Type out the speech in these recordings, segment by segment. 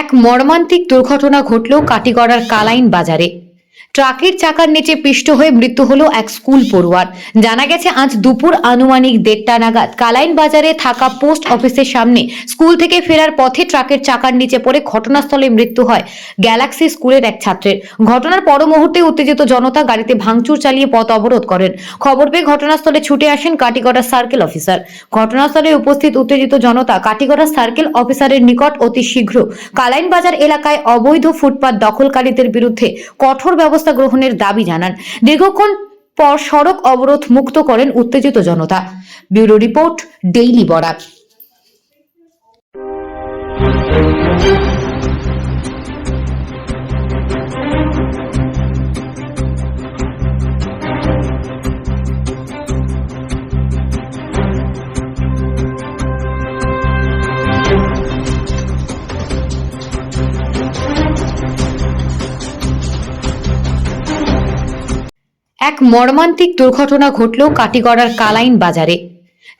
এক মর্মান্তিক দুর্ঘটনা ঘটল কাটিগড়ার কালাইন বাজারে। ট্রাকের চাকার নিচে পিষ্ট হয়ে মৃত্যু হলো এক স্কুল পড়ুয়ার। জানা গেছে, আজ দুপুর আনুমানিক দেড়টা নাগাদ কালাইন বাজারে থাকা পোস্ট অফিসের সামনে স্কুল থেকে ফেরার পথে ট্রাকের চাকার নিচে পড়ে ঘটনাস্থলে মৃত্যু হয় গ্যালাক্সি স্কুলের এক ছাত্রের। ঘটনার পর মুহূর্তে উত্তেজিত জনতা গাড়িতে ভাঙচুর চালিয়ে পথ অবরোধ করেন। খবর পেয়ে ঘটনাস্থলে ছুটে আসেন কাটিগড়া সার্কেল অফিসার। ঘটনাস্থলে উপস্থিত উত্তেজিত জনতা কাটিগড়া সার্কেল অফিসারের নিকট অতি শীঘ্র কালাইন বাজার এলাকায় অবৈধ ফুটপাত দখলকারীদের বিরুদ্ধে কঠোর ব্যবস্থা গ্রহণের দাবি জানান। দীর্ঘক্ষণ পর সড়ক অবরোধ মুক্ত করেন উত্তেজিত জনতা। Bureau report, daily Barak. এক মর্মান্তিক দুর্ঘটনা ঘটল কাটিগড়ার কালাইন বাজারে।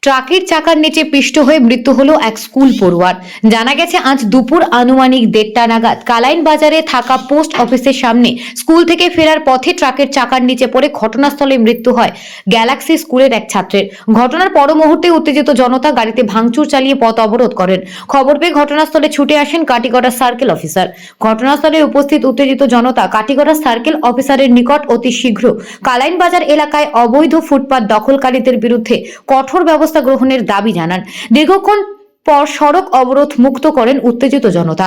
ট্রাকের চাকার নিচে পিষ্ট হয়ে মৃত্যু হলো এক স্কুল পড়ুয়ার। জানা গেছে, আজ দুপুর আনুমানিক দেড়টা নাগাদ কালাইন বাজারে থাকা পোস্ট অফিসের সামনে স্কুল থেকে ফেরার পথে ট্রাকের চাকার নিচে পড়ে ঘটনাস্থলে মৃত্যু হয় গ্যালাক্সি স্কুলের এক ছাত্রের। ঘটনার পর মুহূর্তে উত্তেজিত জনতা গাড়িতে ভাঙচুর চালিয়ে পথ অবরোধ করেন। খবর পেয়ে ঘটনাস্থলে ছুটে আসেন কাটিগড়া সার্কেল অফিসার। ঘটনাস্থলে উপস্থিত উত্তেজিত জনতা কাটিগড়া সার্কেল অফিসারের নিকট অতি শীঘ্র কালাইন বাজার এলাকায় অবৈধ ফুটপাত দখলকারীদের বিরুদ্ধে কঠোর ব্যবস্থা গ্রহণের দাবি জানান। দীর্ঘক্ষণ পর সড়ক অবরোধ মুক্ত করেন উত্তেজিত জনতা।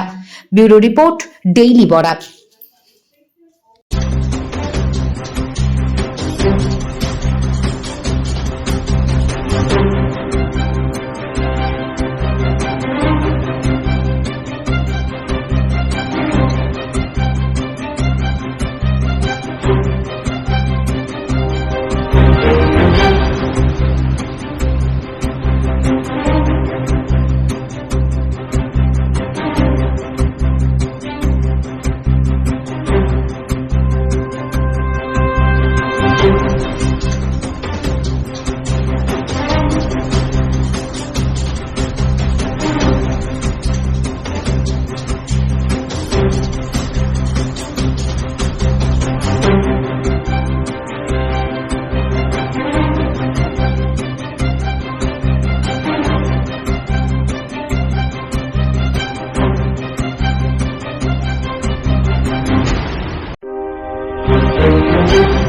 Bureau report, daily Barak. Thank you.